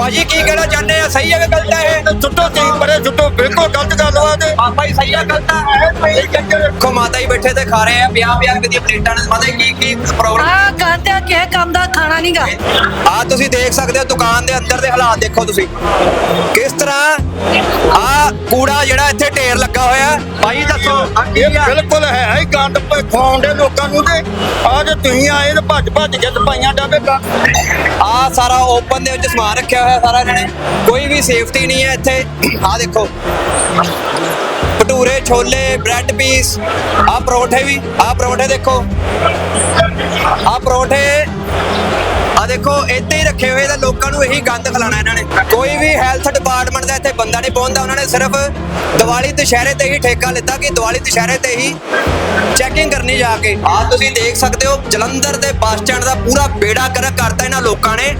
ਭਾਜੀ ਕੀ ਕਹਿਣਾ ਚਾਹੁੰਦੇ ਆ? ਸਹੀ ਹੈ ਕਿ ਗਲਤ ਹੈ ਇਹ? ਛੁੱਟੋ ਤੀ ਪਰੇ ਛੁੱਟੋ ਬਿਲਕੁਲ ਗਲਤ ਗੱਲ ਵਾ ਤੇ ਜੀ ਸਹੀ ਹੈ ਗਲਤ ਹੈ ਕੋ ਮਾਤਾ ਹੀ ਬੈਠੇ ਤੇ ਖਾ ਰਹੇ ਆ ਵਿਆਹ ਵਿਆਹ ਦੀਆਂ ਪਲੇਟਾਂ ਨੇ ਮਾਤਾ ਕੀ ਕੀ ਪ੍ਰੋਬਲਮ? ਆ ਕਹਿੰਦੇ ਆ ਕਿਸੇ ਕੰਮ ਦਾ ਖਾਣਾ ਨਹੀਂਗਾ ਆ ਤੁਸੀਂ ਦੇਖ ਸਕਦੇ ਹੋ ਦੁਕਾਨ ਦੇ ਅੰਦਰ ਦੇ ਹਾਲਾਤ ਦੇਖੋ ਤੁਸੀਂ। ਕਿਸ ਤਰ੍ਹਾਂ ਆ ਕੂੜਾ ਜਿਹੜਾ ਇੱਥੇ ਢੇਰ ਲੱਗਾ ਹੋਇਆ ਭਾਈ ਦੱਸੋ ਆ ਕੀ ਇਹ ਬਿਲਕੁਲ ਹੈ ਹੀ ਗੰਦ ਖਵਾਉਂਦੇ ਲੋਕਾਂ ਨੂੰ ਤੇ। ਆ ਜੇ ਤੁਸੀਂ ਆਏ ਤੇ ਭੱਜ ਭੱਜ ਕੇ ਤੇ ਪਾਈਆਂ ਡਾਬੇ ਗੰਦ ਆ ਸਾਰਾ ਓਪਨ ਦੇ ਵਿੱਚ ਸਮਾਨ ਰੱਖਿਆ ਹੋਇਆ ਸਾਰਾ ਜਣੇ। ਕੋਈ ਵੀ ਸੇਫਟੀ ਨਹੀਂ ਹੈ ਇੱਥੇ। ਆਹ ਦੇਖੋ। ਭਟੂਰੇ, ਛੋਲੇ ਬ੍ਰੈਡ ਪੀਸ ਆਹ ਪਰੌਂਠੇ ਵੀ, ਆਹ ਪਰੌਂਠੇ ਦੇਖੋ। ਆਹ ਪਰੌਂਠੇ ਦੇਖੋ, ਇੱਥੇ ਹੀ ਰੱਖੇ ਹੋਏ ਤਾਂ ਲੋਕਾਂ ਨੂੰ ਇਹੀ ਗੰਦ ਖਿਲਾਣਾ ਇਹਨਾਂ ਨੇ। ਕੋਈ ਵੀ ਹੈਲਥ ਡਿਪਾਰਟਮੈਂਟ ਦਾ ਇੱਥੇ ਬੰਦਾ ਨਹੀਂ ਪਹੁੰਚਦਾ, ਉਹਨਾਂ ਨੇ ਸਿਰਫ ਦੀਵਾਲੀ ਦੁਸ਼ਹਿਰੇ ਤੇ ਹੀ ਠੇਕਾ ਲਿੱਤਾ ਕਿ ਦੀਵਾਲੀ ਦੁਸ਼ਹਿਰੇ ਤੇ ਹੀ ਚੈਕਿੰਗ ਕਰਨੀ ਜਾ ਕੇ। ਆ ਤੁਸੀਂ ਦੇਖ ਸਕਦੇ ਹੋ, ਜਲੰਧਰ ਦੇ ਬੱਸ ਸਟੈਂਡ ਦਾ ਪੂਰਾ ਬੇੜਾ ਕਰਕ ਕਰਤਾ ਇਹਨਾਂ ਲੋਕਾਂ ਨੇ।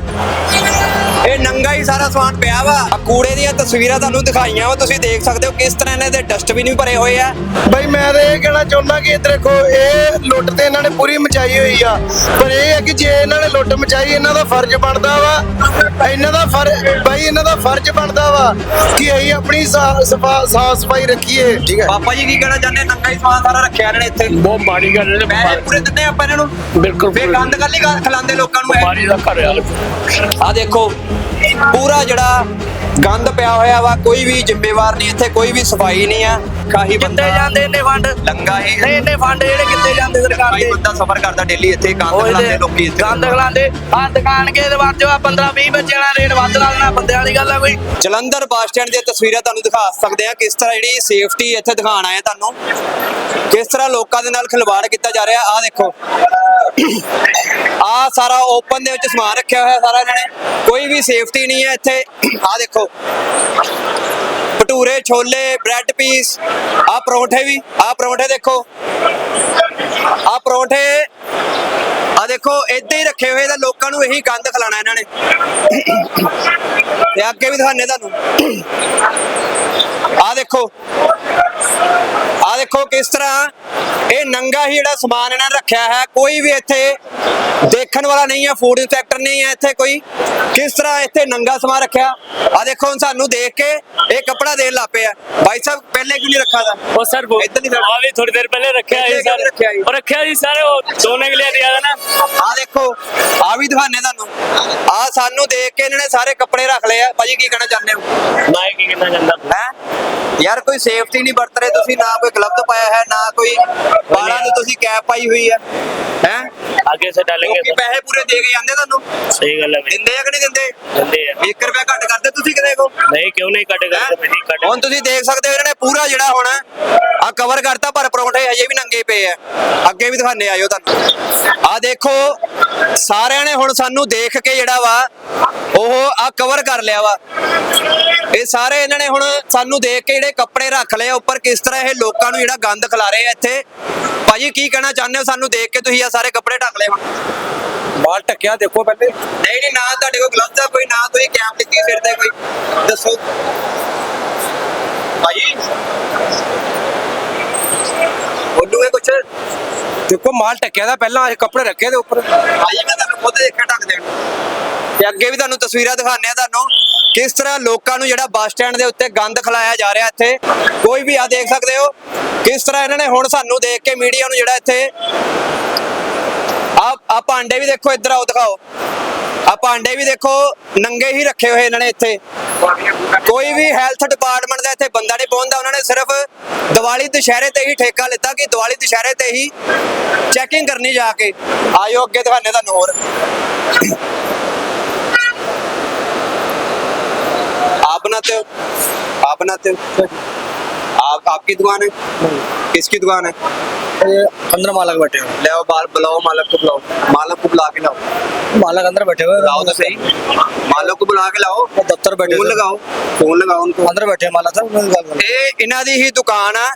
ਇਹ ਨੰਗਾ ਹੀ ਸਾਰਾ ਸਮਾਨ ਪਿਆ ਵਾ। ਆਹ ਕੂੜੇ ਦੀਆਂ ਤਸਵੀਰਾਂ ਤੁਹਾਨੂੰ ਦਿਖਾਈਆਂ ਵਾ, ਤੁਸੀਂ ਦੇਖ ਸਕਦੇ ਹੋ ਕਿਸ ਤਰ੍ਹਾਂ ਇਹਨਾਂ ਦੇ ਡਸਟਬਿਨ ਵੀ ਭਰੇ ਹੋਏ ਆ। ਬਈ, ਮੈਂ ਤਾਂ ਇਹ ਕਹਿਣਾ ਚਾਹੁੰਦਾ ਕਿ ਦੇਖੋ, ਇਹ ਲੁੱਟ ਤੇ ਇਹਨਾਂ ਨੇ ਪੂਰੀ ਮਚਾਈ ਹੋਈ ਆ। ਪਰ ਇਹ ਹੈ ਕਿ ਜੇ ਇਹਨਾਂ ਨੇ ਲੁੱਟ ਮਚਾਈ ਇਹਨਾਂ ਦਾ ਫਰਜ਼ ਬਣਦਾ ਵਾ। ਇਹਨਾਂ ਦਾ ਫਰਜ਼ ਬਈ ਇਹਨਾਂ ਦਾ ਫਰਜ਼ ਬਣਦਾ ਵਾ ਕਿ ਅਸੀਂ ਆਪਣੀ ਸਾਫ਼ ਸਫ਼ਾਈ ਰੱਖੀਏ ਠੀਕ ਹੈ। ਪਾਪਾ ਜੀ ਕੀ ਕਹਿਣਾ ਚਾਹੁੰਦੇ? ਨੰਗਾ ਹੀ ਸਮਾਨ ਸਾਰਾ ਰੱਖਿਆ ਇਹਨਾਂ ਨੇ ਇੱਥੇ। ਬਹੁਤ ਮਾੜੀ ਗੱਲ ਹੈ ਪੈਸੇ ਪੂਰੇ ਦਿੰਦੇ ਆਪਾਂ ਇਹਨਾਂ ਨੂੰ? ਬਿਲਕੁਲ ਫੇਰ ਗੰਦ ਕੱਲੀ ਗੱਲ ਖਿਲਾਉਂਦੇ ਲੋਕਾਂ ਨੂੰ ਮਾੜੀ ਦਾ ਘਰ ਆ। ਆ ਦੇਖੋ ਪੂਰਾ ਜਿਹੜਾ ਗੰਦ ਪਿਆ ਹੋਇਆ ਵਾ ਕੋਈ ਵੀ ਜ਼ਿੰਮੇਵਾਰ ਨਹੀਂ ਇੱਥੇ ਕੋਈ ਵੀ ਸਫ਼ਾਈ ਨਹੀਂ ਆ। ਕਾਹੀ ਬੰਦਾ ਕਿੱਥੇ ਜਾਂਦੇ ਇੰਨੇ ਫੰਡ? ਲੰਗਾ ਹੀ ਨਹੀਂ ਇੰਨੇ ਫੰਡ ਜਿਹੜੇ ਕਿੱਥੇ ਜਾਂਦੇ ਸਰਕਾਰ ਕਾਹੀ ਦੇ? ਬੰਦਾ ਸਫਰ ਕਰਦਾ ਡੇਲੀ ਇੱਥੇ ਗੰਦ ਖਿਲਾਉਂਦੇ ਲੋਕੀ ਇੱਥੇ। ਗੰਦ ਖਲਾਉਂਦੇ। ਆ ਦੁਕਾਨ ਕੇ ਦੇ ਵੱਜ ਆ 15 20 ਬੱਚਿਆਂ ਦਾ ਰੇਟ ਵੱਧ ਲਾ ਦੇਣਾ ਬੰਦਿਆਂ ਵਾਲੀ ਗੱਲ ਆ ਕੋਈ। ਜਲੰਧਰ ਬੱਸ ਸਟੈਂਡ ਦੀਆਂ ਤਸਵੀਰਾਂ ਤੁਹਾਨੂੰ ਦਿਖਾ ਸਕਦੇ ਆ ਕਿਸ ਤਰ੍ਹਾਂ ਜਿਹੜੀ ਸੇਫਟੀ ਇੱਥੇ ਦਿਖਾਣ ਆਏ ਤੁਹਾਨੂੰ। ਕਿਸ ਤਰ੍ਹਾਂ ਲੋਕਾਂ ਦੇ ਨਾਲ ਖਿਲਵਾੜ ਕੀਤਾ ਜਾ ਰਿਹਾ ਆ ਦੇਖੋ। ਆ ਸਾਰਾ ਓਪਨ ਦੇ ਵਿੱਚ ਸਮਾਨ ਰੱਖਿਆ ਹੋਇਆ ਸਾਰਾ ਇਹਨਾਂ ਨੇ ਕੋਈ ਵੀ ਸੇਫਟੀ ਨਹੀਂ ਹੈ ਇੱਥੇ। ਆ ਦੇਖੋ। ਭਟੂਰੇ ਛੋਲੇ ਬ੍ਰੈਡ ਪੀਸ ਆ ਪਰੌਂਠੇ ਵੀ ਆ ਪਰੌਂਠੇ ਦੇਖੋ। ਆ ਪਰੌਂਠੇ ਆ ਦੇਖੋ ਇੱਦਾਂ ਹੀ ਰੱਖੇ ਹੋਏ ਤਾਂ ਲੋਕਾਂ ਨੂੰ ਇਹੀ ਗੰਦ ਖਲਾਣਾ ਇਹਨਾਂ ਨੇ। ਤੇ ਅੱਗੇ ਵੀ ਦਿਖਾਣੇ ਤੁਹਾਨੂੰ। ਆ ਦੇਖੋ ਆ ਦੇਖੋ ਕਿਸ ਤਰ੍ਹਾਂ ਇਹ ਨੰਗਾ ਹੀ ਜਿਹੜਾ ਸਮਾਨ ਇਹਨਾਂ ਨੇ ਰੱਖਿਆ ਹੈ ਕੋਈ ਵੀ ਇੱਥੇ ਦੇਖਣ ਵਾਲਾ ਨਹੀਂ ਹੈ ਫੂਡ ਇਨਸਪੈਕਟਰ ਨਹੀਂ ਹੈ ਇੱਥੇ ਕੋਈ। ਕਿਸ ਤਰ੍ਹਾਂ ਇੱਥੇ ਨੰਗਾ ਸਮਾਨ ਰੱਖਿਆ? ਆ ਦੇਖੋ ਸਾਨੂੰ ਦੇਖ ਕੇ ਇਹ ਕਪੜਾ ਦੇਣ ਲੱਗ ਆ। ਭਾਈ ਸਾਹਿਬ ਪਹਿਲੇ ਕਿਉਂ ਨਹੀਂ ਰੱਖਾ ਉਹ ਸਰ ਇੱਧਰ ਨਹੀਂ ਆ ਵੀ ਥੋੜੀ ਦੇਰ ਪਹਿਲੇ ਰੱਖਿਆ ਹੈ ਸਰ। ਰੱਖਿਆ ਜੀ? ਸਰ ਉਹ ਦੋਨੇ ਕੇ ਲਈ ਦਿਆ ਨਾ। ਆ ਦੇਖੋ ਆ ਵੀ ਦਿਖਾਣੇ ਤੁਹਾਨੂੰ। ਆ ਸਾਨੂੰ ਦੇਖ ਕੇ ਇਹਨਾਂ ਨੇ ਸਾਰੇ ਕੱਪੜੇ ਰੱਖ ਲਏ ਆ। ਭਾਜੀ ਕੀ ਕਹਿਣਾ ਚਾਹੁੰਦੇ ਹੋ? ਮੈਂ ਕੀ ਕਹਿਣਾ ਚਾਹੁੰਦਾ? ਹੈ? ਯਾਰ ਕੋਈ ਸੇਫਟੀ ਨਹੀਂ ਵਰਤ ਰਹੇ ਤੁਸੀਂ ਨਾ ਕੋਈ ਗਲਵਜ਼ ਪਾਇਆ ਹੈ ਨਾ ਕੋਈ ਬਾਲਾਂ ਤੇ ਤੁਸੀਂ ਕੈਪ ਪਾਈ ਹੋਈ ਹੈ। ਹੈ? ਅੱਗੇ ਸੇ ਡਾਲेंगे ਲੋਕੀ ਪੈਸੇ ਪੂਰੇ ਦੇ ਕੇ ਜਾਂਦੇ ਤੁਹਾਨੂੰ? ਸਹੀ ਗੱਲ ਹੈ ਦਿੰਦੇ ਆ ਕਿ ਨਹੀਂ ਦਿੰਦੇ? ਦਿੰਦੇ ਆ। 1 ਰੁਪਿਆ ਘੱਟ ਕਰਦੇ ਤੁਸੀਂ ਕਿਤੇ ਕੋ? ਨਹੀਂ ਕਿਉਂ ਨਹੀਂ ਘੱਟ ਕਰਦੇ? ਮੈਂ ਨਹੀਂ ਘੱਟ। ਹੁਣ ਤੁਸੀਂ ਦੇਖ ਸਕਦੇ ਹੋ ਇਹਨਾਂ ਨੇ ਪੂਰਾ ਜਿਹੜਾ ਹੁਣ ਆ ਕਵਰ ਕਰਤਾ ਪਰ ਪਰੌਂਠੇ ਹਜੇ ਵੀ ਨੰਗੇ ਪਏ ਆ। ਅੱਗੇ ਵੀ ਦਿਖਾਣੇ ਆਇਓ ਤੁਹਾਨੂੰ। ਆ ਦੇਖੋ ਸਾਰਿਆਂ ਨੇ ਹੁਣ ਸਾਨੂੰ ਦੇਖ ਕੇ ਜਿਹੜਾ ਵਾ ਉਹ ਆ ਕਵਰ ਕਰ ਲਿਆ ਵਾ। ਇਹ ਸਾਰੇ ਇਹਨਾਂ ਨੇ ਹੁਣ ਸਾਨੂੰ ਦੇਖ ਕੇ ਜਿਹੜੇ ਕੱਪੜੇ ਰੱਖ ਲਏ ਉੱਪਰ ਕਿਸ ਤਰ੍ਹਾਂ ਇਹ ਲੋਕਾਂ ਨੂੰ ਜਿਹੜਾ ਗੰਦ ਖਿਲਾ ਰਹੇ ਆ ਇੱਥੇ। ਭਾਜੀ ਕੀ ਕਹਿਣਾ ਚਾਹੁੰਦੇ ਹੋ? ਸਾਨੂੰ ਦੇਖ ਕੇ ਤੁਸੀਂ ਆ ਸਾਰੇ ਕੱਪੜੇ ਢੱਕ ਹੁਣ ਬਾਲ ਟੱਕਿਆ ਦੇਖੋ ਪਹਿਲੇ। ਨਹੀਂ ਨਹੀਂ ਨਾ ਤੁਹਾਡੇ ਕੋਲ ਗਲਵਜ਼ ਦਾ ਕੋਈ ਨਾ ਤੁਸੀਂ ਕੈਪ ਲਿੱਤੀ ਸਿਰ ਤੇ ਕੋਈ। ਦੱਸੋ। ਭਾਜੀ। ਬੋਲੂਗੇ ਕੁਛ? ਦੇਖੋ ਮਾਲ ਟੱਕਿਆ ਦਾ ਪਹਿਲਾਂ ਇਹ ਕੱਪੜੇ ਰੱਖੇ ਦੇ ਉੱਪਰ। ਭਾਜੀ ਮੈਂ ਤੁਹਾਨੂੰ ਖੁਦ ਦੇਖਿਆ ਢੱਕ ਦੇਣ। ਤੇ ਅੱਗੇ ਵੀ ਤੁਹਾਨੂੰ ਤਸਵੀਰਾਂ ਦਿਖਾਉਂਦੇ ਆ ਤੁਹਾਨੂੰ ਕਿਸ ਤਰ੍ਹਾਂ ਲੋਕਾਂ ਨੂੰ ਜਿਹੜਾ ਬੱਸ ਸਟੈਂਡ ਦੇ ਉੱਤੇ ਗੰਦ ਖਿਲਾਇਆ ਜਾ ਰਿਹਾ ਇੱਥੇ। ਕੋਈ ਵੀ ਆ ਦੇਖ ਸਕਦੇ ਹੋ। ਕਿਸ ਤਰ੍ਹਾਂ ਇਹਨਾਂ ਨੇ ਹੁਣ ਸਾਨੂੰ ਦੇਖ ਕੇ ਮੀਡੀਆ ਨੂੰ ਜਿਹੜਾ ਇੱਥੇ ਆ ਆ ਭਾਂਡੇ ਵੀ ਦੇਖੋ ਇੱਧਰ ਆਓ ਦਿਖਾਓ ਆ ਭਾਂਡੇ ਵੀ ਦੇਖੋ ਨੰਗੇ ਹੀ ਰੱਖੇ ਹੋਏ ਇਹਨਾਂ ਨੇ ਇੱਥੇ ਕੋਈ ਵੀ ਹੈਲਥ ਡਿਪਾਰਟਮੈਂਟ ਦਾ ਇੱਥੇ ਬੰਦਾ ਨਹੀਂ ਪਹੁੰਚਦਾ ਉਹਨਾਂ ਨੇ ਸਿਰਫ ਦੀਵਾਲੀ ਦੁਸ਼ਹਿਰੇ ਤੇ ਹੀ ਠੇਕਾ ਲਿੱਤਾ ਕਿ ਦੀਵਾਲੀ ਦੁਸ਼ਹਿਰੇ ਤੇ ਹੀ ਚੈਕਿੰਗ ਕਰਨੀ ਜਾ ਕੇ ਆਇਓ ਅੱਗੇ ਦਿਖਾਣੇ ਤੁਹਾਨੂੰ ਹੋਰ आप बनाते हो आप बनाते हो आप आपकी दुकान है किसकी दुकान है अंदर मालक बैठे हुए ले आओ बाल बुलाओ मालक को बुलाओ मालक को बुला के लाओ मालक अंदर बैठे हुए बुलाओ तो सही मालक को बुला के लाओ दफ्तर बैठे फोन हुए लगाओ फोन लगाओ उनको अंदर बैठे मालक था उन्होंने गल करी। ਇਹ ਇਹਨਾਂ ਦੀ ਹੀ ਦੁਕਾਨ ਆ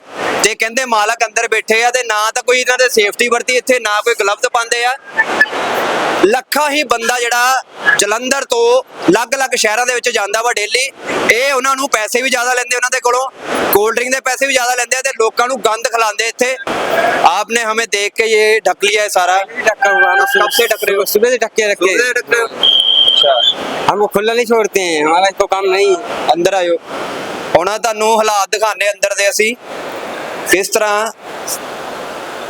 ਤੇ ਕਹਿੰਦੇ ਮਾਲਕ ਅੰਦਰ ਬੈਠੇ ਆ ਤੇ ਨਾ ਤਾਂ ਕੋਈ ਇਹਨਾਂ ਦੇ ਸੇਫਟੀ ਵਰਤੀ ਇੱਥੇ ਨਾ ਕੋਈ ਗਲਵਜ਼ ਪਾਉਂਦੇ ਆ ਲੱਖਾਂ ਹੀ ਬੰਦਾ ਜਿਹੜਾ ਜਲੰਧਰ ਤੋਂ ਅਲੱਗ-ਅਲੱਗ ਸ਼ਹਿਰਾਂ ਦੇ ਵਿੱਚ ਜਾਂਦਾ ਵਾ ਡੇਲੀ ਇਹ ਉਹਨਾਂ ਨੂੰ ਪੈਸੇ ਵੀ ਜ਼ਿਆਦਾ ਲੈਂਦੇ ਉਹਨਾਂ ਦੇ ਕੋਲੋਂ ਕੋਲਡ ਡਰਿੰਕ ਦੇ ਪੈਸੇ ਵੀ ਜ਼ਿਆਦਾ ਲੈਂਦੇ ਆ ਤੇ ਲੋਕਾਂ ਨੂੰ ਗੰਦ ਖਿਲਾਉਂਦੇ ਇੱਥੇ आपने हमें देख के ये ढक लिया है सारा ढक्का हुआ ना कब से ढक रहे हो सुबह से ढक के रखे सुबह से ढक रहे हो हमको खुला नहीं छोड़ते हैं हमारा इसको काम नहीं है। ਅੰਦਰ ਆਇਓ ਹੁਣ ਆਹ ਤੁਹਾਨੂੰ ਹਾਲਾਤ ਦਿਖਾਣੇ ਅੰਦਰ ਦੇ ਅਸੀਂ ਕਿਸ ਤਰ੍ਹਾਂ?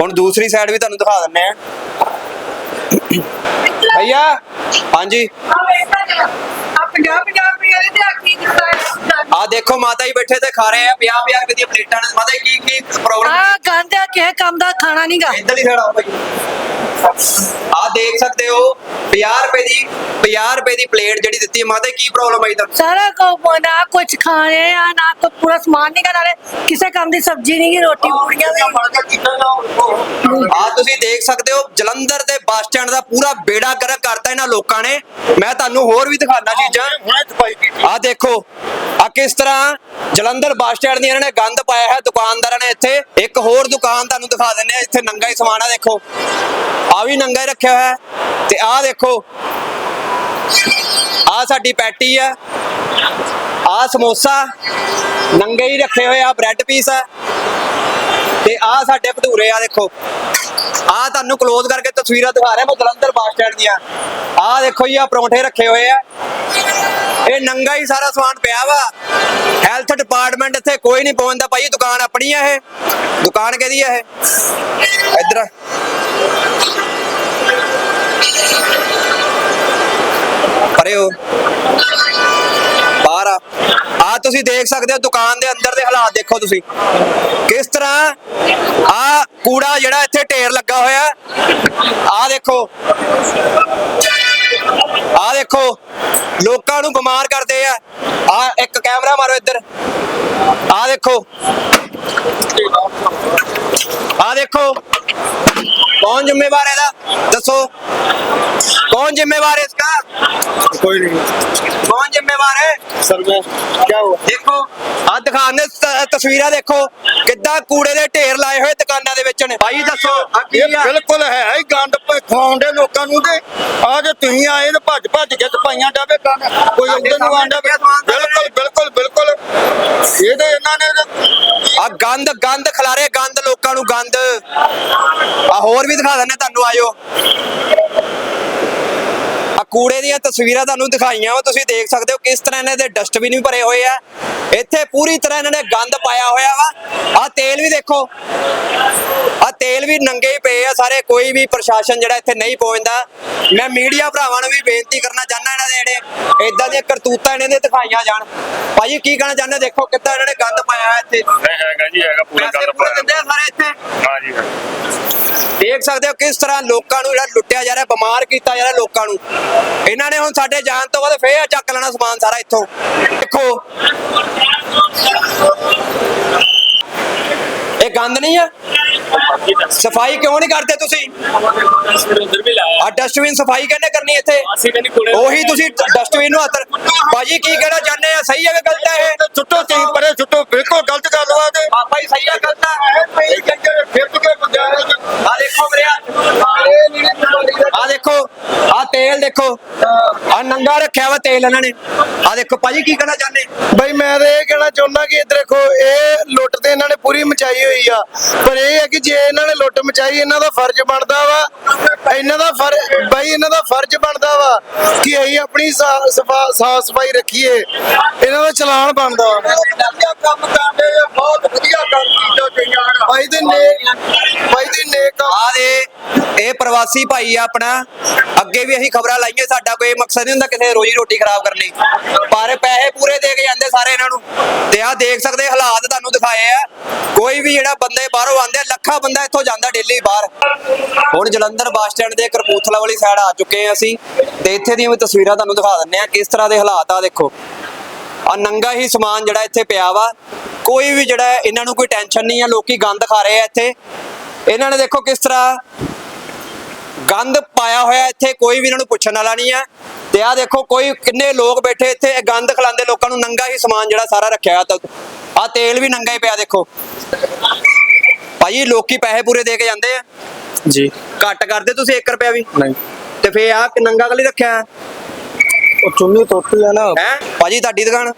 ਹੁਣ ਦੂਸਰੀ ਸਾਈਡ ਵੀ ਤੁਹਾਨੂੰ ਦਿਖਾ ਦਿੰਨੇ ਆ ਭਈਆ? ਹਾਂਜੀ। ਆ 50 50 ਰੁਪਏ ਦੇ ਆਖੀ ਆ ਦੇਖੋ ਮਾਤਾ ਜੀ ਬੈਠੇ ਤੇ ਖਾ ਰਹੇ ਆ 50 50 ਰੁਪਏ ਦੀਆਂ ਪਲੇਟਾਂ ਨੇ। ਮਾਤਾ ਜੀ ਕੀ ਕੀ ਪ੍ਰੋਬਲਮ ਆ ਗੰਦ ਆ ਕਿਸੇ ਕੰਮ ਦਾ ਖਾਣਾ ਨਹੀਂਗਾ ਇੱਧਰ ਹੀ ਖੜਾ ਹੋ ਭਾਈ। ਆ ਦੇਖ ਸਕਦੇ ਹੋ 50 ਰੁਪਏ ਦੀ 50 ਰੁਪਏ ਦੀ ਪਲੇਟ ਜਿਹੜੀ ਦਿੱਤੀ ਹੈ। ਮਾਤਾ ਕੀ ਪ੍ਰੋਬਲਮ ਆਈ ਤੁਹਾਨੂੰ ਸਾਰਾ ਕੋ ਨਾ ਕੁਝ ਖਾਣੇ ਆ ਨਾ ਕੋ ਪੂਰਾ ਸਮਾਨ ਨਹੀਂ ਨਾਲੇ ਕਿਸੇ ਕੰਮ ਦੀ ਸਬਜ਼ੀ ਨਹੀਂ ਗੀ ਰੋਟੀ ਪੂਰੀਆਂ ਵੀ ਆ ਤੁਸੀਂ ਦੇਖ ਸਕਦੇ ਹੋ ਜਲੰਧਰ ਦੇ ਬੱਸ ਸਟੈਂਡ ਦਾ ਪੂਰਾ ਬੇੜਾ ਗਰਕ ਕਰਤਾ ਇਹਨਾਂ ਲੋਕਾਂ ਨੇ। ਮੈਂ ਤੁਹਾਨੂੰ ਹੋਰ ਵੀ ਦਿਖਾਣਾ ਚੀਜ਼ਾਂ। ਆ ਦੇਖੋ, ਆ ਕਿਸ ਤਰ੍ਹਾਂ ਜਲੰਧਰ ਬੱਸ ਸਟੈਂਡ ਦੀ ਇਹਨਾਂ ਨੇ ਗੰਦ ਪਾਇਆ ਹੈ, ਦੁਕਾਨਦਾਰਾਂ ਨੇ ਇੱਥੇ। ਇੱਕ ਹੋਰ ਦੁਕਾਨ ਤੁਹਾਨੂੰ ਦਿਖਾ ਦਿੰਨੇ ਆ ਇੱਥੇ ਨੰਗਾ ਹੀ ਸਮਾਨ ਆ, ਦੇਖੋ। ਆ ਵੀ ਨੰਗਾ ਹੀ ਰੱਖਿਆ ਹੋਇਆ ਤੇ ਆ ਦੇਖੋ, ਆ ਸਾਡੀ ਪੈਟੀ ਆ ਆ ਸਮੋਸਾ, ਨੰਗੇ ਹੀ ਰੱਖੇ ਹੋਏ ਆ, ਬ੍ਰੈਡ ਪੀਸ ਆ। ਤੇ ਆ ਸਾਡੇ ਭਟੂਰੇ ਆ, ਦੇਖੋ। ਆ ਤੁਹਾਨੂੰ ਕਲੋਜ ਕਰਕੇ ਤਸਵੀਰਾਂ ਦਿਖਾ ਰਿਹਾ ਮੈਂ ਜਲੰਧਰ ਬੱਸ ਸਟੈਂਡ ਦੀਆਂ। ਆ ਦੇਖੋ ਜੀ, ਆ ਪਰੌਂਠੇ ਰੱਖੇ ਹੋਏ ਆ। ਇਹ ਨੰਗਾ ਹੀ ਸਾਰਾ ਸਮਾਨ ਪਿਆ ਵਾ। ਹੈਲਥ ਡਿਪਾਰਟਮੈਂਟ ਇੱਥੇ ਕੋਈ ਨਹੀਂ ਪਹੁੰਚਦਾ ਭਾਈ, ਦੁਕਾਨ ਆਪਣੀ ਆ ਇਹ। ਦੁਕਾਨ ਕਿਹਦੀ ਆ ਇਹ? ਇੱਧਰ ਪਰੇ ਹੋ। ਬਾਹਰ ਆ। ਆ ਤੁਸੀਂ ਦੇਖ ਸਕਦੇ ਹੋ ਦੁਕਾਨ ਦੇ ਅੰਦਰ ਦੇ ਹਾਲਾਤ ਦੇਖੋ ਤੁਸੀਂ। ਕਿਸ ਤਰ੍ਹਾਂ ਆ ਕੂੜਾ ਜਿਹੜਾ ਇੱਥੇ ਢੇਰ ਲੱਗਾ ਹੋਇਆ। ਆ ਦੇਖੋ। ਆ ਦੇਖੋ ਲੋਕਾਂ ਨੂੰ ਬਿਮਾਰ ਕਰਦੇ ਆ ਆ ਇੱਕ ਕੈਮਰਾ ਮਾਰੋ ਇੱਧਰ ਆ ਦੇਖੋ ਆ ਦੇਖੋ ਕੌਣ ਜ਼ਿੰਮੇਵਾਰ ਹੈ ਇਹਦਾ ਦੱਸੋ ਕੌਣ ਜ਼ਿੰਮੇਵਾਰ ਹੈ इसका ਕੋਈ ਨਹੀਂ कौन जिम्मेवार है ਸਰ ਮੈਂ ਕੀ ਹੁਆ ਦੇਖੋ ਆ ਦਿਖਾਣੇ ਤਸਵੀਰਾਂ ਦੇਖੋ ਕਿੱਦਾਂ ਕੂੜੇ ਦੇ ਢੇਰ ਲਾਏ ਹੋਏ ਦੁਕਾਨਾਂ ਦੇ ਵਿੱਚ ਨੇ ਭਾਈ ਦੱਸੋ ਇਹ ਬਿਲਕੁਲ ਹੈ ਹੀ ਗੰਦ ਪ- ਖਵਾਉਂਦੇ ਲੋਕਾਂ ਨੂੰ ਤੇ। ਆ ਜੇ ਤੁਸੀਂ ਆਏ ਤੇ ਭੱਜ ਭੱਜ ਕੇ ਤੇ ਪਾਈਆਂ ਡਾਵੇ ਕੰਨ। ਕੋਈ ਉਧਰ ਨੂੰ ਆਂਦਾ ਬਿਲਕੁਲ ਬਿਲਕੁਲ ਬਿਲਕੁਲ। ਇਹ ਤੇ ਇਹਨਾਂ ਨੇ ਆ ਗੰਦ ਗੰਦ ਖਿਲਾਰੇ ਗੰਦ ਲੋਕਾਂ ਨੂੰ ਗੰਦ। ਆ ਹੋਰ ਵੀ ਦਿਖਾ ਦਿੰਨੇ ਤੁਹਾਨੂੰ ਆਇਓ। ਕੂੜੇ ਦੀਆਂ ਤਸਵੀਰਾਂ ਤੁਹਾਨੂੰ ਦਿਖਾਈਆਂ ਵਾ ਤੁਸੀਂ ਦੇਖ ਸਕਦੇ ਹੋ ਕਿਸ ਤਰ੍ਹਾਂ ਇਹਨਾਂ ਦੇ ਡਸਟਬਿਨ ਵੀ ਭਰੇ ਹੋਏ ਆ। ਇੱਥੇ ਪੂਰੀ ਤਰ੍ਹਾਂ ਇਹਨਾਂ ਨੇ ਗੰਦ ਪਾਇਆ ਹੋਇਆ ਵਾ। ਆ ਤੇਲ ਵੀ ਦੇਖੋ ਆ ਤੇਲ ਵੀ ਨੰਗੇ ਹੀ ਪਏ ਆ ਸਾਰੇ ਕੋਈ ਵੀ ਪ੍ਰਸ਼ਾਸਨ ਜਿਹੜਾ ਇੱਥੇ ਨਹੀਂ ਪਹੁੰਚਦਾ। ਮੈਂ ਮੀਡੀਆ ਭਰਾਵਾਂ ਨੂੰ ਵੀ ਬੇਨਤੀ ਕਰਨਾ ਚਾਹੁੰਦਾ ਇਹਨਾਂ ਦੇ ਜਿਹੜੇ ਇਦਾਂ ਦੀਆਂ ਕਰਤੂਤਾਂ ਇਹਨਾਂ ਦੇ ਦਿਖਾਈਆਂ ਜਾਣ। ਭਾਜੀ ਕੀ ਕਹਿਣਾ ਚਾਹੁੰਦੇ ਦੇਖੋ ਕਿੱਦਾਂ ਇਹਨਾਂ ਨੇ ਗੰਦ ਪਾਇਆ ਹੋਇਆ ਇੱਥੇ। ਹੈਗਾ ਜੀ ਹੈਗਾ ਪੂਰਾ ਪੂਰੇ ਪਾਇਆ ਦਿੰਦੇ ਆ ਸਾਰੇ ਇੱਥੇ। ਹਾਂ ਜੀ ਹਾਂ। ਦੇਖ ਸਕਦੇ ਹੋ ਕਿਸ ਤਰ੍ਹਾਂ ਲੋਕਾਂ ਨੂੰ ਜਿਹੜਾ ਲੁੱਟਿਆ ਜਾ ਰਿਹਾ ਬਿਮਾਰ ਕੀਤਾ ਜਾ ਰਿਹਾ ਲੋਕਾਂ ਨੂੰ। ਇਹਨਾਂ ਨੇ ਹੁਣ ਸਾਡੇ ਜਾਣ ਤੋਂ ਬਾਅਦ ਫੇਰ ਚੱਕ ਲੈਣਾ ਸਮਾਨ ਸਾਰਾ ਇੱਥੋਂ। ਦੇਖੋ। ਇਹ ਗੰਦ ਨਹੀਂ ਆ ਸਫ਼ਾਈ ਕਿਉਂ ਨਹੀਂ ਕਰਦੇ ਤੁਸੀਂ? ਆ ਡਸਟਬਿਨ ਸਫ਼ਾਈ ਕਹਿੰਦੇ ਕਰਨੀ ਇੱਥੇ? ਉਹੀ ਤੁਸੀਂ ਡਸਟਬਿਨ ਨੂੰ ਹੱਥ ਬਾਜੀ ਕੀ ਕਹਿਣਾ ਚਾਹੁੰਦੇ ਆ? ਸਹੀ ਹੈ ਕਿ ਗਲਤ ਹੈ ਇਹ? ਛੁੱਟੋ ਤੁਸੀਂ ਪਰੇ ਛੁੱਟੋ ਬਿਲਕੁਲ ਗਲਤ ਗੱਲ ਵਾ ਤੇ ਬਾਬਾ ਸਹੀ ਹੈ ਗਲਤ ਹੈ। ਤੇਲ ਦੇਖੋ। ਆ ਨੰਗਾ ਰੱਖਿਆ ਵਾ ਤੇਲ ਇਹਨਾਂ ਨੇ। ਆ ਦੇਖੋ ਭਾਜੀ ਕੀ ਕਹਿਣਾ ਚਾਹੁੰਦੇ? ਬਈ ਮੈਂ ਤਾਂ ਇਹ ਕਹਿਣਾ ਚਾਹੁੰਦਾ ਕਿ ਇੱਧਰ ਦੇਖੋ ਇਹ ਲੁੱਟ ਤੇ ਇਹਨਾਂ ਨੇ ਪੂਰੀ ਮਚਾਈ ਹੋਈ ਆ। ਪਰ ਇਹ ਹੈ ਕਿ ਜੇ ਇਹਨਾਂ ਨੇ ਲੁੱਟ ਮਚਾਈ ਇਹਨਾਂ ਦਾ ਫਰਜ਼ ਬਣਦਾ ਵਾ। ਇਹਨਾਂ ਦਾ ਫਰਜ਼ ਬਈ ਇਹਨਾਂ ਦਾ ਫਰਜ਼ ਬਣਦਾ ਵਾ ਕਿ ਅਸੀਂ ਆਪਣੀ ਸਾਫ਼ ਸਫ਼ਾਈ ਰੱਖੀਏ। ਇਹਨਾਂ ਦਾ ਚਲਾਨ ਬਣਦਾ। ਵਾ ਕੰਮ ਕਰਦੇ ਆ ਬਹੁਤ ਵਧੀਆ ਕੰਮ ਕੀਤਾ ਕਈਆਂ ਨੇ ਭਾਈ ਦੇ ਨੇਕ ਭਾਈ ਦੇ ਨੇਕ ਕੰਮ ਆ ਦੇ ਇਹ ਪ੍ਰਵਾਸੀ ਭਾਈ ਆ ਆਪਣਾ। ਅੱਗੇ ਵੀ ਅਸੀਂ ਖਬਰਾਂ ਲਾਈਆਂ, ਸਾਡਾ ਕੋਈ ਮਕਸਦ ਨਹੀਂ ਹੁੰਦਾ ਕਿਸੇ ਰੋਜੀ ਰੋਟੀ ਖਰਾਬ ਕਰਨੀ ਪਰ ਪੈਸੇ ਪੂਰੇ ਦੇ ਕੇ ਜਾਂਦੇ ਸਾਰੇ ਇਹਨਾਂ ਨੂੰ। ਤੇ ਆ ਦੇਖ ਸਕਦੇ, ਹਾਲਾਤ ਤੁਹਾਨੂੰ ਦਿਖਾਏ ਆ। ਕੋਈ ਵੀ ਜਿਹੜਾ ਬੰਦੇ ਬਾਹਰੋਂ ਆਉਂਦੇ ਲੱਖਾਂ ਬੰਦਾ ਇੱਥੋਂ ਜਾਂਦਾ ਡੇਲੀ ਬਾਹਰ। ਹੁਣ ਜਲੰਧਰ ਬੱਸ ਸਟੈਂਡ ਦੇ ਕਰਪੂਥਲਾ ਵਾਲੀ ਸਾਈਡ ਆ ਚੁੱਕੇ ਆ ਅਸੀਂ। ਤੇ ਇੱਥੇ ਦੀਆਂ ਵੀ ਤਸਵੀਰਾਂ ਤੁਹਾਨੂੰ ਦਿਖਾ ਦਿੰਨੇ ਆ, ਕਿਸ ਤਰ੍ਹਾਂ ਦੇ ਹਾਲਾਤ ਆ ਦੇਖੋ। ਆ ਨੰਗਾ ਹੀ ਸਮਾਨ ਜਿਹੜਾ ਇੱਥੇ ਪਿਆ ਵਾ। ਕੋਈ ਵੀ ਜਿਹੜਾ ਇਹਨਾਂ ਨੂੰ ਕੋਈ ਟੈਨਸ਼ਨ ਨਹੀਂ ਆ, ਲੋਕੀ ਗੰਦ ਖਾ ਰਹੇ ਆ ਇੱਥੇ। ਇਹਨਾਂ ਨੇ ਦੇਖੋ ਕਿਸ ਤਰ੍ਹਾਂ ਗੰਦ ਪਾਇਆ ਹੋਇਆ ਇੱਥੇ ਕੋਈ ਵੀ ਇਹਨਾਂ ਨੂੰ ਪੁੱਛਣ ਵਾਲਾ ਨਹੀਂ ਹੈ। ਤੇ ਆ ਦੇਖੋ ਕੋਈ ਕਿੰਨੇ ਲੋਕ ਬੈਠੇ ਇੱਥੇ। ਇਹ ਗੰਦ ਖਲਾਉਂਦੇ ਲੋਕਾਂ ਨੂੰ ਨੰਗਾ ਹੀ ਸਮਾਨ ਜਿਹੜਾ ਸਾਰਾ ਰੱਖਿਆ ਹੋਇਆ। ਆ ਤੇਲ ਵੀ ਨੰਗਾ ਹੀ ਪਿਆ ਦੇਖੋ। ਭਾਈ ਲੋਕੀ ਪੈਸੇ ਪੂਰੇ ਦੇ ਕੇ ਜਾਂਦੇ ਆ। ਜੀ। ਘੱਟ ਕਰਦੇ ਤੁਸੀਂ 1 ਰੁਪਿਆ ਵੀ। ਨਹੀਂ। ਤੇ ਫੇ ਆ ਨੰਗਾ ਕਲੀ ਰੱਖਿਆ ਹੈ। ਉਹ ਚੁੰਨੀ ਟੁੱਟੀ ਆ ਨਾ। ਹੈ? ਭਾਜੀ ਤੁਹਾਡੀ ਦੁਕਾਨ?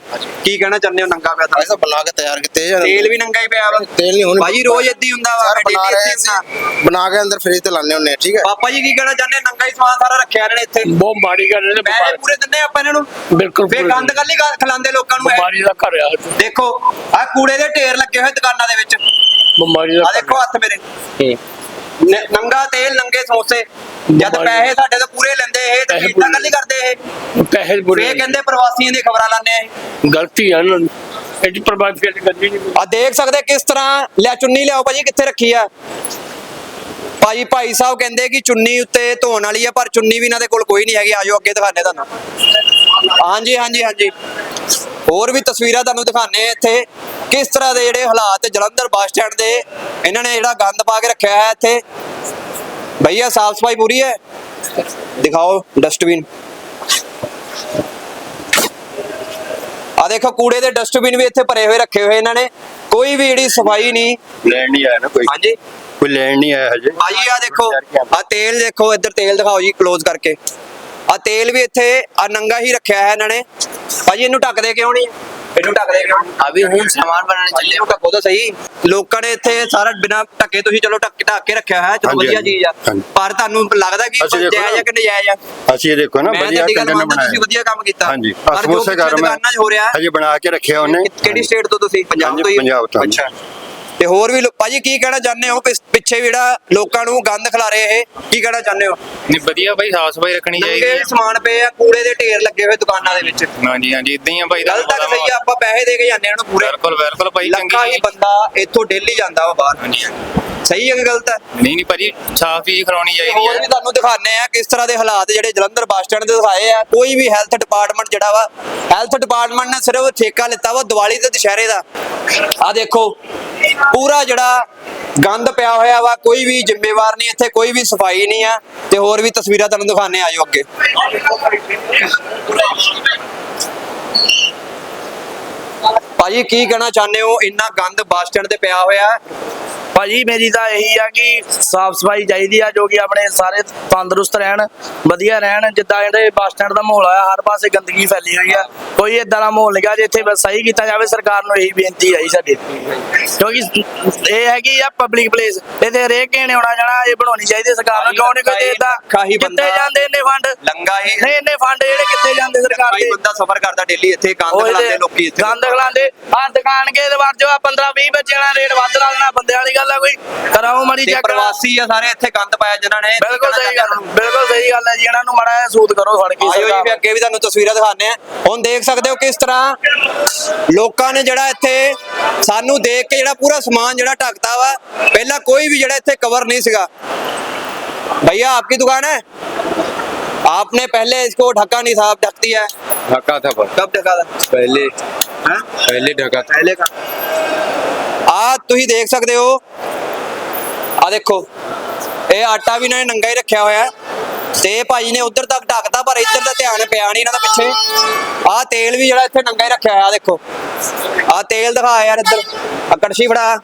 ਕੀ ਕਹਿਣਾ ਚਾਹੁੰਦੇ ਹੋ? ਨੰਗਾ ਪਿਆ ਤਾਂ। ਐਸਾ ਬਣਾ ਕੇ ਤਿਆਰ ਕੀਤੇ ਆ। ਤੇਲ ਵੀ ਨੰਗਾ ਹੀ ਪਿਆ ਵਾ। ਤੇਲ ਨਹੀਂ ਹੁਣ ਭਾਜੀ ਰੋਜ਼ ਹੀ ਹੁੰਦਾ ਵਾ ਬਣਾ ਰਹੇ। ਸੀ। ਬਣਾ ਕੇ ਅੰਦਰ ਫ੍ਰਿਜ ਤੇ ਲਾਣੇ ਹੁੰਨੇ ਆ, ਠੀਕ ਹੈ? ਪਾਪਾ ਜੀ ਕੀ ਕਹਿਣਾ ਚਾਹੁੰਦੇ? ਨੰਗਾ ਹੀ ਸਮਾਨ ਸਾਰਾ ਰੱਖਿਆ ਇਹਨਾਂ ਨੇ ਇੱਥੇ। ਬਹੁਤ ਮਾੜੀ ਗੱਲ ਹੈ ਪੈਸੇ ਪੂਰੇ ਦਿੰਦੇ ਆਪਾਂ ਇਹਨਾਂ ਨੂੰ? ਬਿਲਕੁਲ ਫੇ ਗੰਦ ਕੱਲੀ ਖਿਲਾਉਂਦੇ ਲੋਕਾਂ ਨੂੰ। ਬਿਮਾਰੀ ਦਾ ਘਰ ਆ। ਦੇਖੋ ਆ ਕੂੜੇ ਦੇ ਢੇਰ ਲੱਗੇ ਹੋਏ ਦੁਕਾਨਾਂ ਦੇ ਵਿੱਚ। ਬਿਮਾਰੀ ਦਾ ਆ ਦੇਖੋ ਹੱਥ ਮੇਰੇ। ਨ- ਨੰਗਾ ਤੇਲ ਨੰਗੇ ਸਮੋਸੇ। ਜਦ ਪੈਸੇ ਸਾਡੇ ਤੋਂ ਪੂਰੇ ਲੈਂਦੇ ਇਹ ਤੇ ਪੈਸੇ ਕਰਦੇ ਇਹ? ਪੈਸੇ ਬੁਰੇ ਫੇ ਕਹਿੰਦੇ ਪ੍ਰਵਾਸੀਆਂ ਦੀ ਖਬਰਾਂ ਲਾਣੇ ਇਹ। ਗਲਤੀ ਹੈ ਦੀ। ਐਡੀ ਪ੍ਰਭਾਵ ਫਿਰ ਨਹੀਂ ਆ ਦੇਖ ਸਕਦੇ ਕਿਸ ਤਰ੍ਹਾਂ ਲਿਆ ਚੁੰਨੀ ਲਿਆਓ ਭਾਜੀ ਕਿੱਥੇ ਰੱਖੀ ਆ? ਭਾਈ ਭਾਈ ਸਾਹਿਬ ਕਹਿੰਦੇ ਕਿ ਚੁੰਨੀ ਉੱਤੇ ਧੋਣ ਵਾਲੀ ਆ ਪਰ ਚੁੰਨੀ ਵੀ ਇਹਨਾਂ ਦੇ ਕੋਲ ਕੋਈ ਨਹੀਂ ਹੈਗੀ। ਆਜੋ ਅੱਗੇ ਦਿਖਾਣੇ ਤੁਹਾਨੂੰ। ਹਾਂਜੀ ਹਾਂਜੀ ਹਾਂਜੀ। ਹੋਰ ਵੀ ਤਸਵੀਰਾਂ ਤੁਹਾਨੂੰ ਦਿਖਾਣੇ ਇੱਥੇ। ਕਿਸ ਤਰ੍ਹਾਂ ਦੇ ਜਿਹੜੇ ਹਾਲਾਤ ਜਲੰਧਰ ਬੱਸ ਸਟੈਂਡ ਦੇ ਇਹਨਾਂ ਨੇ ਜਿਹੜਾ ਗੰਦ ਪਾ ਕੇ ਰੱਖਿਆ ਹੈ ਇੱਥੇ? ਭਈਆ ਸਾਫ਼ ਸਫ਼ਾਈ ਪੂਰੀ ਹੈ? ਦਿਖਾਓ ਡਸਟਬਿਨ ਆ ਦੇਖੋ ਕੂੜੇ ਦੇ ਡਸਟਬਿਨ ਵੀ ਇੱਥੇ ਭਰੇ ਹੋਏ ਰੱਖੇ ਹੋਏ ਇਹਨਾਂ ਨੇ। ਕੋਈ ਵੀ ਜਿਹੜੀ ਸਫ਼ਾਈ ਨਹੀਂ। ਲੈਣ ਨਹੀਂ ਆਇਆ ਨਾ ਕੋਈ? ਹਾਂਜੀ। ਕੋਈ ਲੈਣ ਨਹੀਂ ਆਇਆ ਹਜੇ? ਭਾਜੀ ਆ ਦੇਖੋ ਆ ਤੇਲ ਦੇਖੋ ਇੱਧਰ ਤੇਲ ਦਿਖਾਓ ਜੀ ক্লোਜ਼ ਕਰਕੇ। ਆ ਤੇਲ ਵੀ ਇੱਥੇ ਆ ਨੰਗਾ ਹੀ ਰੱਖਿਆ ਹੈ ਇਹਨਾਂ ਨੇ। ਭਾਜੀ ਇਹਨੂੰ ਢੱਕਦੇ ਕਿਉਂ ਨਹੀਂ? ਇਹਨੂੰ ਢੱਕਦੇ ਕਿਉਂ ਅਭੀ ਹੁਣ ਸਮਾਨ ਬਣਾਉਣੇ ਚੱਲੇ ਹੋ ਢੱਕੋ ਤਾਂ ਸਹੀ। ਲੋਕਾਂ ਨੇ ਇੱਥੇ ਸਾਰਾ ਬਿਨਾ ਢੱਕੇ ਤੁਸੀਂ ਚਲੋ ਢੱਕ ਢੱਕ ਕੇ ਰੱਖਿਆ ਹੈ ਚਲੋ ਵਧੀਆ ਚੀਜ਼ ਆ। ਪਰ ਤੁਹਾਨੂੰ ਲੱਗਦਾ ਕਿ ਜਾਇਜ਼ ਆ ਕਿ ਨਜਾਇਜ਼ ਆ? ਅਸੀਂ ਇਹ ਦੇਖੋ ਨਾ ਵਧੀਆ ਕੰਟੈਂਟ ਬਣਾਇਆ ਤੁਸੀਂ ਵਧੀਆ ਕੰਮ ਕੀਤਾ। ਹਾਂਜੀ ਸਮੋਸੇ ਘਰ ਮੈਂ ਹਜੇ ਬਣਾ ਕੇ ਰੱਖਿਆ ਉਹਨੇ। ਕਿਹੜੀ ਸਟੇਟ ਤੋਂ ਤੁਸੀਂ? ਪੰਜਾਬ ਤੋਂ ਹੀ ਪੰਜਾਬ ਤੋਂ। ਅੱਛਾ। ਤੇ ਹੋਰ ਵੀ ਲੋ- ਭਾਜੀ ਕੀ ਕਹਿਣਾ ਚਾਹੁੰਦੇ ਹੋ? ਪਿਸ- ਪਿੱਛੇ ਜਿਹੜਾ ਲੋਕਾਂ ਨੂੰ ਗੰਦ ਖਿਲਾ ਰਹੇ ਇਹ ਕੀ ਕਹਿਣਾ ਚਾਹੁੰਦੇ ਹੋ? ਨਹੀਂ ਵਧੀਆ ਭਾਈ ਸਾਫ਼ ਸਫ਼ਾਈ ਰੱਖਣੀ ਚਾਹੀਦੀ ਨੰਗੇ ਹੈ। ਸਮਾਨ ਪਏ ਆ ਕੂੜੇ ਦੇ ਢੇਰ ਲੱਗੇ ਹੋਏ ਦੁਕਾਨਾਂ ਦੇ ਵਿੱਚ। ਹਾਂਜੀ ਹਾਂਜੀ ਇਦਾਂ ਹੀ ਆ ਭਾਈ ਗੱਲ ਤੱਕ ਸਹੀ ਆ ਆਪਾਂ ਪੈਸੇ ਦੇ ਕੇ ਜਾਂਦੇ ਹਾਂ ਉਹਨੂੰ ਪੂਰੇ। ਬਿਲਕੁਲ ਬਿਲਕੁਲ ਭਾਈ ਲੱਖਾਂ ਹੀ ਚੰਗੀ ਬੰਦਾ ਇੱਥੋਂ ਡੇਲੀ ਜਾਂਦਾ ਵਾ ਬਾਹਰ। ਹਾਂਜੀ। ਸਹੀ ਹੈ ਕਿ ਗਲਤ ਹੈ? ਨਹੀਂ ਨਹੀਂ ਭਾਜੀ ਸਾਫ਼ ਚੀਜ਼ ਖਰਾਉਣੀ ਚਾਹੀਦੀ ਹੋਰ ਹੈ। ਵੀ ਤੁਹਾਨੂੰ ਦਿਖਾਣੇ ਆ ਕਿਸ ਤਰ੍ਹਾਂ ਦੇ ਹਾਲਾਤ ਜਿਹੜੇ ਜਲੰਧਰ ਬੱਸ ਸਟੈਂਡ ਦੇ ਦਿਖਾਏ ਆ। ਕੋਈ ਵੀ ਹੈਲਥ ਡਿਪਾਰਟਮੈਂਟ ਜਿਹੜਾ ਵਾ ਹੈਲਥ ਡਿਪਾਰਟਮੈਂਟ ਨੇ ਸਿਰਫ ਠੇਕਾ ਲਿੱਤਾ ਵਾ ਦੀਵਾਲੀ ਤੇ ਦੁਸ਼ਹਿਰੇ ਦਾ। ਆ ਦੇਖੋ ਪੂਰਾ ਜਿਹੜਾ ਗੰਦ ਪਿਆ ਹੋਇਆ ਵਾ, ਕੋਈ ਵੀ ਜ਼ਿੰਮੇਵਾਰ ਨਹੀਂ, ਇੱਥੇ ਕੋਈ ਵੀ ਸਫ਼ਾਈ ਨਹੀਂ ਆ, ਤੇ ਹੋਰ ਵੀ ਤਸਵੀਰਾਂ ਤੁਹਾਨੂੰ ਦਿਖਾਣੇ ਆਜੋ ਅੱਗੇ। ਭਾਜੀ, ਕੀ ਕਹਿਣਾ ਚਾਹੁੰਦੇ ਹੋ? ਇੰਨਾ ਗੰਦ ਬੱਸ ਸਟੈਂਡ ਤੇ ਪਿਆ ਹੋਇਆ ਭਾਜੀ ਮੇਰੀ ਤਾਂ ਇਹੀ ਆ ਕਿ ਸਾਫ਼ ਸਫ਼ਾਈ ਚਾਹੀਦੀ ਆ ਜੋ ਕਿ ਆਪਣੇ ਸਾਰੇ ਤੰਦਰੁਸਤ ਰਹਿਣ ਵਧੀਆ ਰਹਿਣ ਜਿੱਦਾਂ ਇਹਦੇ ਬੱਸ ਸਟੈਂਡ ਦਾ ਮਾਹੌਲ ਆ ਹਰ ਪਾਸੇ ਗੰਦਗੀ ਫੈਲੀ ਹੋਈ ਆ। ਕੋਈ ਇਦਾਂ ਦਾ ਮਾਹੌਲ ਨਹੀਂਗਾ ਜਿੱਥੇ ਬਸ ਸਹੀ ਕੀਤਾ ਜਾਵੇ ਸਰਕਾਰ ਨੂੰ ਇਹੀ ਬੇਨਤੀ ਹੈ ਜੀ ਸਾਡੀ। ਕਿਉਂਕਿ ਇਹ ਹੈਗੀ ਆ ਪਬਲਿਕ ਪਲੇਸ ਇਹਦੇ ਹਰੇਕ ਨੇ ਆਉਣਾ ਜਾਣਾ ਇਹ ਬਣਾਉਣੀ ਚਾਹੀਦੀ ਹੈ ਸਰਕਾਰ ਨੂੰ ਕਿਉਂ ਨਹੀਂ ਕੋਈ ਦੇਦਾ ਹੀ ਕਿੱਥੇ ਜਾਂਦੇ ਇੰਨੇ ਫੰਡ ਲੰਗਾ ਹੀ ਨਹੀਂ ਇੰਨੇ ਫੰਡ ਜਿਹੜੇ ਕਿੱਥੇ ਜਾਂਦੇ ਸਰਕਾਰ ਦੇ? ਬੰਦਾ ਸਫਰ ਕਰਦਾ ਡੇਲੀ ਇੱਥੇ ਗੰਦ ਖਿਲਾਉਂਦੇ ਲੋਕੀ ਇੱਥੇ। ਗੰਦ ਖਲਾਉਂਦੇ ਆ ਦੁਕਾਨ ਕੇ ਦੇ ਵੜ ਜਾਓ 15 20 ਬੱਚਿਆਂ ਦਾ ਰੇਟ ਵੱਧ ਲਾ ਲੈਣਾ ਬੰਦੇ ਵਾਲੀ ਗੱਲ ਆ ਕੋਈ ਕਰਾਓ ਮੜੀ ਤੇ ਚੈੱਕ ਪ੍ਰਵਾਸੀ ਆ ਸਾਰੇ ਇੱਥੇ ਗੰਦ ਪਾਇਆ ਜਿਨ੍ਹਾਂ ਨੇ ਬਿਲਕੁਲ ਸਹੀ ਗੱਲ ਬਿਲਕੁਲ ਸਹੀ ਗੱਲ ਹੈ ਜੀ ਇਹਨਾਂ ਨੂੰ ਮੜਾ ਜਿਹਾ ਸੂਤ ਕਰੋ ਫੜ ਕੇ ਆਇਓ ਜੀ ਸਰਕਾਰ ਵੀ ਅੱਗੇ ਵੀ ਤੁਹਾਨੂੰ ਤਸਵੀਰਾਂ ਦਿਖਾਣੇ ਆ ਹੁਣ ਦੇਖ ਸਕਦੇ ਹੋ ਕਿਸ ਤਰ੍ਹਾਂ ਲੋਕਾਂ ਨੇ ਜਿਹੜਾ ਇੱਥੇ ਸਾਨੂੰ ਦੇਖ ਕੇ ਜਿਹੜਾ ਪੂਰਾ ਸਮਾਨ ਜਿਹੜਾ ਢੱਕਦਾ ਵਾ ਪਹਿਲਾਂ ਕੋਈ ਵੀ ਜਿਹੜਾ ਇੱਥੇ ਕਵਰ ਨਹੀਂ ਸੀਗਾ भैया आपकी दुकान है आपने पहले इसको ढका नहीं था अब ढकती है ढका था पर कब ढका था पहले हैं? पहले ढका था ਪਹਿਲੇ ਕਾ ਆ ਤੁਸੀਂ ਦੇਖ ਸਕਦੇ ਹੋ। ਆ ਦੇਖੋ, ਇਹ ਆਟਾ ਵੀ ਇਹਨਾਂ ਨੇ ਨੰਗਾ ਹੀ ਰੱਖਿਆ ਹੋਇਆ ਹੈ। ਤੇ ਭਾਜੀ ਨੇ ਉਧਰ ਤੱਕ ਢੱਕਦਾ ਪਰ ਇੱਧਰ ਦਾ ਧਿਆਨ ਪਿਆ ਨਹੀਂ ਇਹਨਾਂ ਦਾ ਪਿੱਛੇ। ਆ ਤੇਲ ਵੀ ਜਿਹੜਾ ਇੱਥੇ ਨੰਗਾ ਹੀ ਰੱਖਿਆ ਹੋਇਆ, ਆ ਦੇਖੋ। ਆ ਤੇਲ ਦਿਖਾ ਯਾਰ ਇੱਧਰ। ਆ ਕੜਛੀ ਫੜਾ।